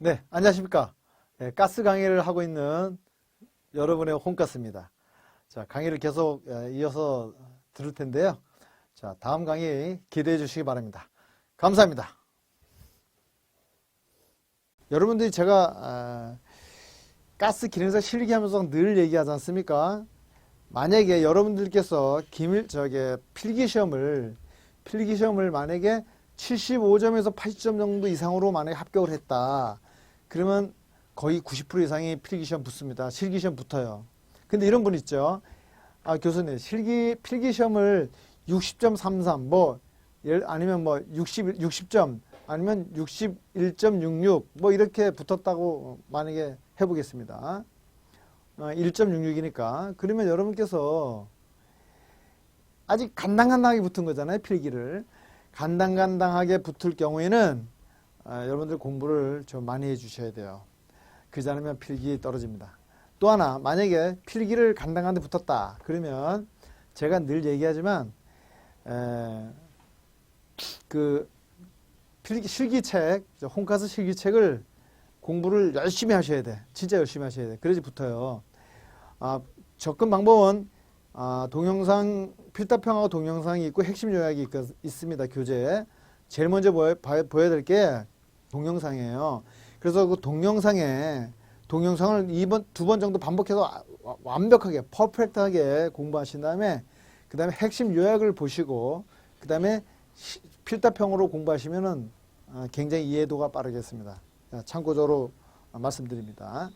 네, 안녕하십니까. 네, 가스 강의를 하고 있는 여러분의 홍가스입니다. 자, 강의를 계속 에, 이어서 들을 텐데요. 자, 다음 강의 기대해 주시기 바랍니다. 감사합니다. 여러분들이 제가 아, 가스 기능사 실기 하면서 늘 얘기하지 않습니까? 만약에 여러분들께서 기밀, 저게 필기 시험을, 필기 시험을 만약에 75점에서 80점 정도 이상으로 만약에 합격을 했다. 그러면 거의 90% 이상이 필기시험 붙습니다. 실기시험 붙어요. 근데 이런 분 있죠. 아, 교수님, 실기, 필기시험을 60점 33, 뭐, 예, 아니면 뭐 60, 60점, 아니면 61.66, 뭐 이렇게 붙었다고 만약에 해보겠습니다. 어, 1.66이니까. 그러면 여러분께서 아직 간당간당하게 붙은 거잖아요, 필기를. 간당간당하게 붙을 경우에는 아, 여러분들 공부를 좀 많이 해 주셔야 돼요. 그러지 않으면 필기 떨어집니다. 또 하나, 만약에 필기를 간당간 데 붙었다. 그러면 제가 늘 얘기하지만, 에, 그 필기, 실기책, 저 홍카스 실기책을 공부를 열심히 하셔야 돼. 진짜 열심히 하셔야 돼. 그래야지 붙어요. 아, 접근 방법은 아, 동영상 필답형하고 동영상이 있고 핵심 요약이 있, 있습니다. 교재에. 제일 먼저 보여, 보여야 될 게 동영상이에요. 그래서 그 동영상에 동영상을 2번, 두 번 정도 반복해서 아- 와- 완벽하게, 퍼펙트하게 공부하신 다음에 그 다음에 핵심 요약을 보시고 그 다음에 필답형으로 공부하시면은 아, 굉장히 이해도가 빠르겠습니다. 자, 참고적으로 말씀드립니다.